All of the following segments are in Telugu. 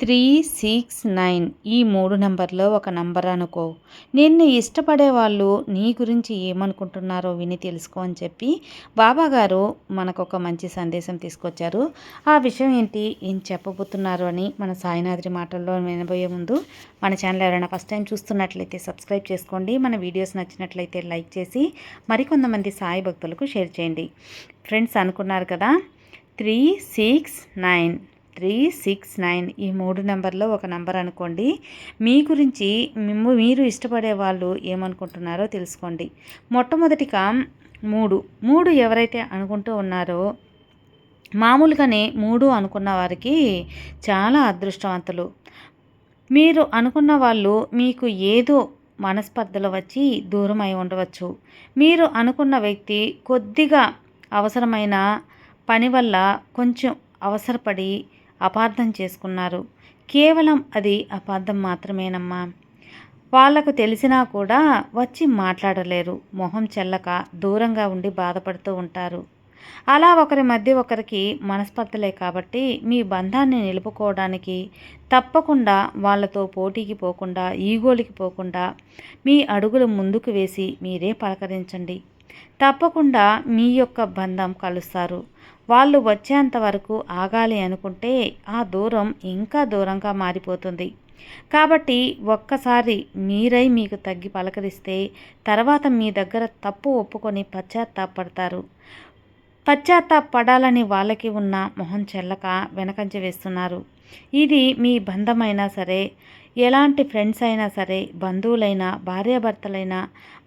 త్రీ సిక్స్ నైన్ ఈ మూడు నెంబర్లో ఒక నెంబర్ అనుకో. నిన్ను ఇష్టపడే వాళ్ళు నీ గురించి ఏమనుకుంటున్నారో విని తెలుసుకో అని చెప్పి బాబా గారు మనకు ఒక మంచి సందేశం తీసుకొచ్చారు. ఆ విషయం ఏంటి? ఏం చెప్పబోతున్నారు అని మన సాయినాద్రి మాటల్లో వినబోయే ముందు మన ఛానల్ ఎవరైనా ఫస్ట్ టైం చూస్తున్నట్లయితే సబ్స్క్రైబ్ చేసుకోండి. మన వీడియోస్ నచ్చినట్లయితే లైక్ చేసి మరికొంతమంది సాయి భక్తులకు షేర్ చేయండి. ఫ్రెండ్స్ అనుకున్నారు కదా? Three six nine three six nine ఈ మూడు నెంబర్లో ఒక నెంబర్ అనుకోండి. మీ గురించి మీరు ఇష్టపడే వాళ్ళు ఏమనుకుంటున్నారో తెలుసుకోండి. మొట్టమొదటిగా మూడు. మూడు ఎవరైతే అనుకుంటూ ఉన్నారో మామూలుగానే మూడు అనుకున్న వారికి చాలా అదృష్టవంతులు. మీరు అనుకున్న వాళ్ళు మీకు ఏదో మనస్పర్ధలు వచ్చి దూరం అయి ఉండవచ్చు. మీరు అనుకున్న వ్యక్తి కొద్దిగా అవసరమైన పని వల్ల కొంచెం అవసరపడి అపార్థం చేసుకున్నారు. కేవలం అది అపార్థం మాత్రమేనమ్మా. వాళ్ళకు తెలిసినా కూడా వచ్చి మాట్లాడలేరు. మొహం చెల్లక దూరంగా ఉండి బాధపడుతూ ఉంటారు. అలా ఒకరి మధ్య ఒకరికి మనస్పర్ధలే కాబట్టి మీ బంధాన్ని నిలుపుకోవడానికి తప్పకుండా వాళ్ళతో పోటీకి పోకుండా ఈగోలికి పోకుండా మీ అడుగులు ముందుకు వేసి మీరే పలకరించండి. తప్పకుండా మీ యొక్క బంధం కలుస్తారు. వాళ్ళు వచ్చేంత వరకు ఆగాలి అనుకుంటే ఆ దూరం ఇంకా దూరంగా మారిపోతుంది. కాబట్టి ఒక్కసారి మీరై మీకు తగ్గి పలకరిస్తే తర్వాత మీ దగ్గర తప్పు ఒప్పుకొని పశ్చాత్తాపడతారు. పశ్చాత్తాపడాలని వాళ్ళకి ఉన్న మొహం చెల్లక వెనకంజ వేస్తున్నారు. ఇది మీ బంధమైనా సరే ఎలాంటి ఫ్రెండ్స్ అయినా సరే బంధువులైనా భార్యాభర్తలైనా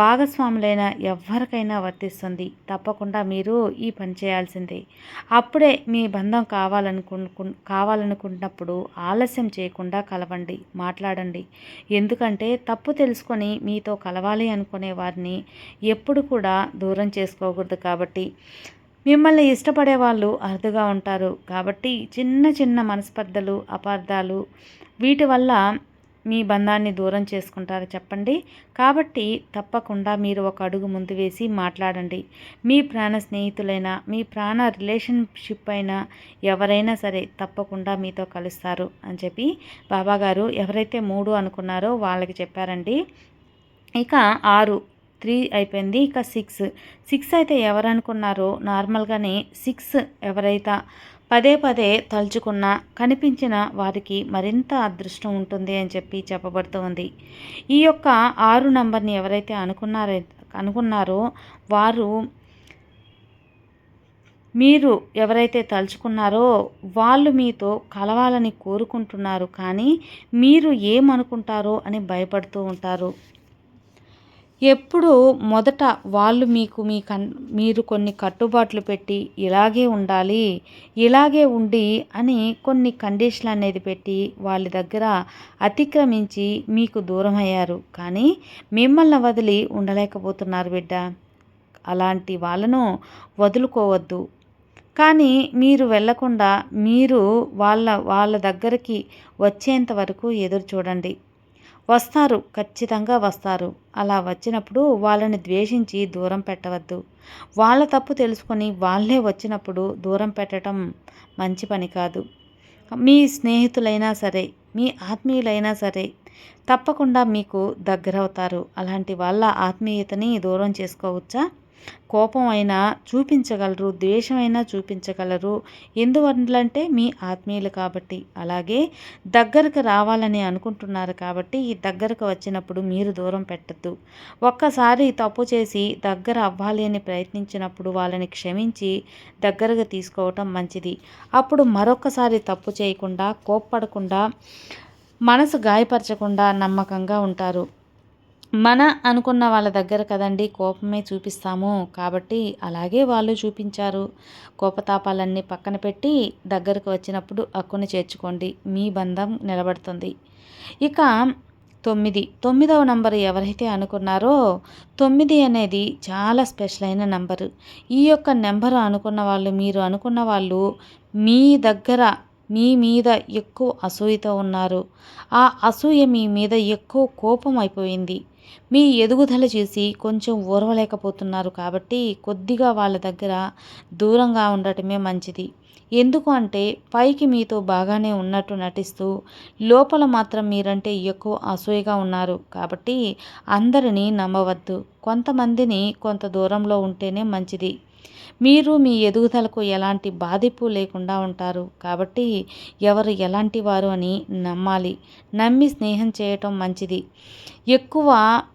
భాగస్వాములైనా ఎవరికైనా వర్తిస్తుంది. తప్పకుండా మీరు ఈ పని చేయాల్సిందే. అప్పుడే మీ బంధం కావాలనుకు కావాలనుకున్నప్పుడు ఆలస్యం చేయకుండా కలవండి మాట్లాడండి. ఎందుకంటే తప్పు తెలుసుకొని మీతో కలవాలి అనుకునే వారిని ఎప్పుడు కూడా దూరం చేసుకోకూడదు కాబట్టి మిమ్మల్ని ఇష్టపడే వాళ్ళు అరుదుగా ఉంటారు. కాబట్టి చిన్న చిన్న మనస్పర్ధలు అపార్థాలు వీటి వల్ల మీ బంధాన్ని దూరం చేసుకుంటారు చెప్పండి. కాబట్టి తప్పకుండా మీరు ఒక అడుగు ముందు వేసి మాట్లాడండి. మీ ప్రాణ స్నేహితులైనా మీ ప్రాణ రిలేషన్షిప్ అయినా ఎవరైనా సరే తప్పకుండా మీతో కలుస్తారు అని చెప్పి బాబాగారు ఎవరైతే మూడు అనుకున్నారో వాళ్ళకి చెప్పారండి. ఇక ఆరు త్రీ అయిపోయింది. ఇక సిక్స్. సిక్స్ అయితే ఎవరు అనుకున్నారో నార్మల్గానే సిక్స్ ఎవరైతే పదే పదే తలుచుకున్న కనిపించిన వారికి మరింత అదృష్టం ఉంటుంది అని చెప్పి చెప్పబడుతుంది ఈ యొక్క ఆరు నంబర్ని ఎవరైతే అనుకున్నారో అనుకున్నారో వారు మీరు ఎవరైతే తలుచుకున్నారో వాళ్ళు మీతో కలవాలని కోరుకుంటున్నారు కానీ మీరు ఏమనుకుంటారో అని భయపడుతూ ఉంటారు. ఎప్పుడు మొదట వాళ్ళు మీకు మీ కన్ మీరు కొన్ని కట్టుబాట్లు పెట్టి ఇలాగే ఉండాలి ఇలాగే ఉండి అని కొన్ని కండిషన్లు అనేది పెట్టి వాళ్ళ దగ్గర అతిక్రమించి మీకు దూరం అయ్యారు కానీ మిమ్మల్ని వదిలి ఉండలేకపోతున్నారు బిడ్డ. అలాంటి వాళ్ళను వదులుకోవద్దు. కానీ మీరు వెళ్ళకుండా మీరు వాళ్ళ వాళ్ళ దగ్గరికి వచ్చేంత వరకు ఎదురు చూడండి. వస్తారు ఖచ్చితంగా వస్తారు. అలా వచ్చినప్పుడు వాళ్ళని ద్వేషించి దూరం పెట్టవద్దు. వాళ్ళ తప్పు తెలుసుకొని వాళ్ళే వచ్చినప్పుడు దూరం పెట్టడం మంచి పని కాదు. మీ స్నేహితులైనా సరే మీ ఆత్మీయులైనా సరే తప్పకుండా మీకు దగ్గరవుతారు. అలాంటి వాళ్ళ ఆత్మీయతని దూరం చేసుకోవచ్చా? కోపం అయినా చూపించగలరు ద్వేషమైనా చూపించగలరు. ఎందువల్లంటే మీ ఆత్మీయులు కాబట్టి. అలాగే దగ్గరకు రావాలని అనుకుంటున్నారు కాబట్టి ఈ దగ్గరకు వచ్చినప్పుడు మీరు దూరం పెట్టద్దు. ఒక్కసారి తప్పు చేసి దగ్గర అవ్వాలి అని ప్రయత్నించినప్పుడు వాళ్ళని క్షమించి దగ్గరగా తీసుకోవటం మంచిది. అప్పుడు మరొకసారి తప్పు చేయకుండా కోప్పడకుండా మనసు గాయపరచకుండా నమ్మకంగా ఉంటారు. మన అనుకున్న వాళ్ళ దగ్గర కదండి కోపమే చూపిస్తాము. కాబట్టి అలాగే వాళ్ళు చూపించారు. కోపతాపాలన్నీ పక్కన పెట్టి దగ్గరకు వచ్చినప్పుడు అక్కుని చేర్చుకోండి. మీ బంధం నిలబడుతుంది. ఇక తొమ్మిది. తొమ్మిదవ నంబర్ ఎవరైతే అనుకున్నారో తొమ్మిది అనేది చాలా స్పెషల్ అయిన నంబరు. ఈ యొక్క నెంబరు అనుకున్న వాళ్ళు మీరు అనుకున్న వాళ్ళు మీ దగ్గర మీ మీద ఎక్కువ అసూయతో ఉన్నారు. ఆ అసూయ మీ మీద ఎక్కువ కోపం అయిపోయింది. మీ ఎదుగుదల చూసి కొంచెం ఓర్వలేకపోతున్నారు కాబట్టి కొద్దిగా వాళ్ళ దగ్గర దూరంగా ఉండటమే మంచిది. ఎందుకు అంటే పైకి మీతో బాగానే ఉన్నట్టు నటిస్తూ లోపల మాత్రం మీరంటే ఎక్కువ అసూయగా ఉన్నారు కాబట్టి అందరినీ నమ్మవద్దు. కొంతమందిని కొంత దూరంలో ఉంటేనే మంచిది. మీరు మీ ఎదుగుదలకు ఎలాంటి బాధింపు లేకుండా ఉంటారు. కాబట్టి ఎవరు ఎలాంటి వారు అని నమ్మాలి. నమ్మి స్నేహం చేయటం మంచిది. ఎక్కువ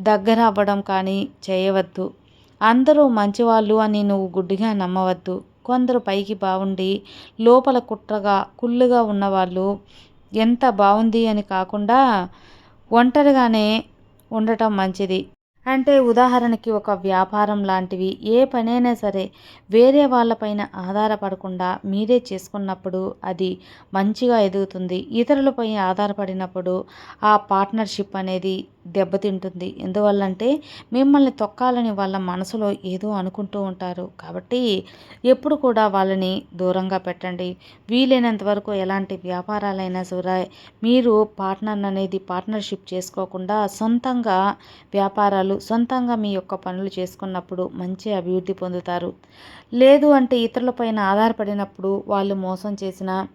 దగ్గర అవ్వడం కానీ చేయవద్దు. అందరూ మంచివాళ్ళు అని నువ్వు గుడ్డిగా నమ్మవద్దు. కొందరు పైకి బాగుండి లోపల కుట్రగా కుళ్ళుగా ఉన్నవాళ్ళు ఎంత బాగుంది అని కాకుండా ఒంటరిగానే ఉండటం మంచిది. అంటే ఉదాహరణకి ఒక వ్యాపారం లాంటివి ఏ పనైనా సరే వేరే వాళ్ళపైన ఆధారపడకుండా మీరే చేసుకున్నప్పుడు అది మంచిగా ఎదుగుతుంది. ఇతరులపై ఆధారపడినప్పుడు ఆ పార్ట్నర్షిప్ అనేది దెబ్బతింటుంది. ఎందువల్లంటే మిమ్మల్ని తొక్కాలని వాళ్ళ మనసులో ఏదో అనుకుంటూ ఉంటారు. కాబట్టి ఎప్పుడు కూడా వాళ్ళని దూరంగా పెట్టండి. వీలైనంత వరకు ఎలాంటి వ్యాపారాలైనా సరే మీరు పార్ట్నర్ అనేది పార్ట్నర్షిప్ చేసుకోకుండా సొంతంగా వ్యాపారాలు సొంతంగా మీ యొక్క పనులు చేసుకున్నప్పుడు మంచి అభివృద్ధి పొందుతారు. లేదు అంటే ఇతరులపైన ఆధారపడినప్పుడు వాళ్ళు మోసం చేసిన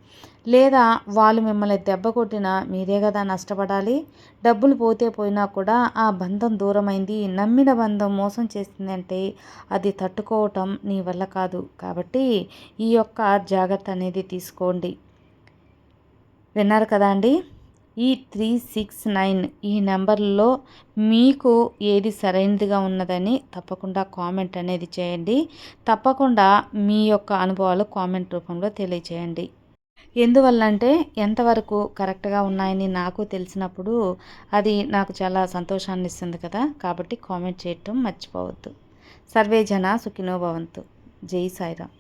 లేదా వాళ్ళు మిమ్మల్ని దెబ్బ కొట్టినా మీరే కదా నష్టపడాలి. డబ్బులు పోతే పోయినా కూడా ఆ బంధం దూరమైంది. నమ్మిన బంధం మోసం చేసిందంటే అది తట్టుకోవటం నీ వల్ల కాదు. కాబట్టి ఈ యొక్క జాగ్రత్త అనేది తీసుకోండి. విన్నారు కదా అండి? ఈ త్రీ సిక్స్ నైన్ ఈ నెంబర్లో మీకు ఏది సరైనదిగా ఉన్నదని తప్పకుండా కామెంట్ అనేది చేయండి. తప్పకుండా మీ యొక్క అనుభవాలు కామెంట్ రూపంలో తెలియచేయండి. ఎందువల్ల అంటే ఎంతవరకు కరెక్ట్గా ఉన్నాయని నాకు తెలిసినప్పుడు అది నాకు చాలా సంతోషాన్ని ఇస్తుంది కదా. కాబట్టి కామెంట్ చేయటం మర్చిపోవద్దు. సర్వే జన సుఖినోభవంతు జై సాయిరామ్.